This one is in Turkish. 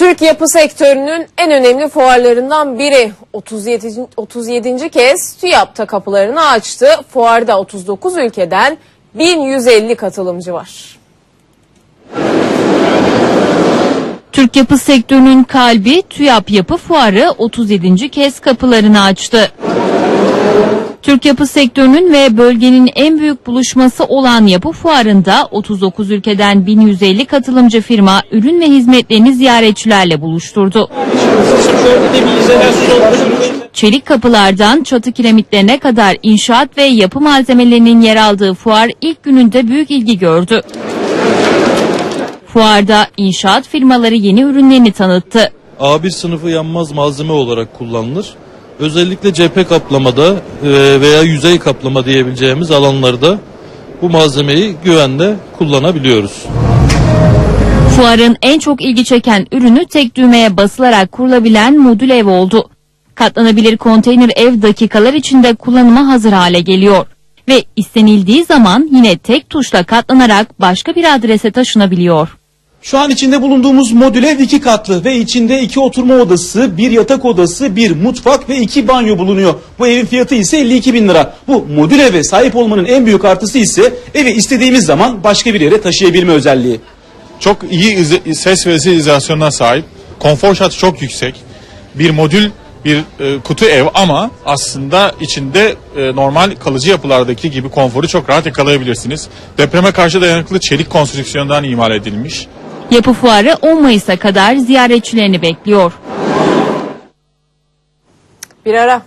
Türk yapı sektörünün en önemli fuarlarından biri 37. 37. kez TÜYAP'ta kapılarını açtı. Fuarda 39 ülkeden 1150 katılımcı var. Türk yapı sektörünün kalbi TÜYAP Yapı Fuarı 37. kez kapılarını açtı. Türk yapı sektörünün ve bölgenin en büyük buluşması olan yapı fuarında 39 ülkeden 1150 katılımcı firma ürün ve hizmetlerini ziyaretçilerle buluşturdu. Çelik kapılardan çatı kiremitlerine kadar inşaat ve yapı malzemelerinin yer aldığı fuar ilk gününde büyük ilgi gördü. Fuarda inşaat firmaları yeni ürünlerini tanıttı. A1 sınıfı yanmaz malzeme olarak kullanılır. Özellikle cephe kaplamada e, veya yüzey kaplama diyebileceğimiz alanlarda bu malzemeyi güvenle kullanabiliyoruz. Fuarın en çok ilgi çeken ürünü tek düğmeye basılarak kurulabilen modül ev oldu. Katlanabilir konteyner ev dakikalar içinde kullanıma hazır hale geliyor. Ve istenildiği zaman yine tek tuşla katlanarak başka bir adrese taşınabiliyor. Şu an içinde bulunduğumuz modül ev iki katlı ve içinde iki oturma odası, bir yatak odası, bir mutfak ve iki banyo bulunuyor. Bu evin fiyatı ise 52 bin lira. Bu modül eve sahip olmanın en büyük artısı ise evi istediğimiz zaman başka bir yere taşıyabilme özelliği. Çok iyi ses ve izolasyonuna sahip. Konfor şartı çok yüksek. Bir modül bir e, kutu ev ama aslında içinde e, normal kalıcı yapılardaki gibi konforu çok rahat yakalayabilirsiniz. Depreme karşı dayanıklı çelik konstrüksiyondan imal edilmiş. Yapı fuarı 10 Mayıs'a kadar ziyaretçilerini bekliyor. Bir ara.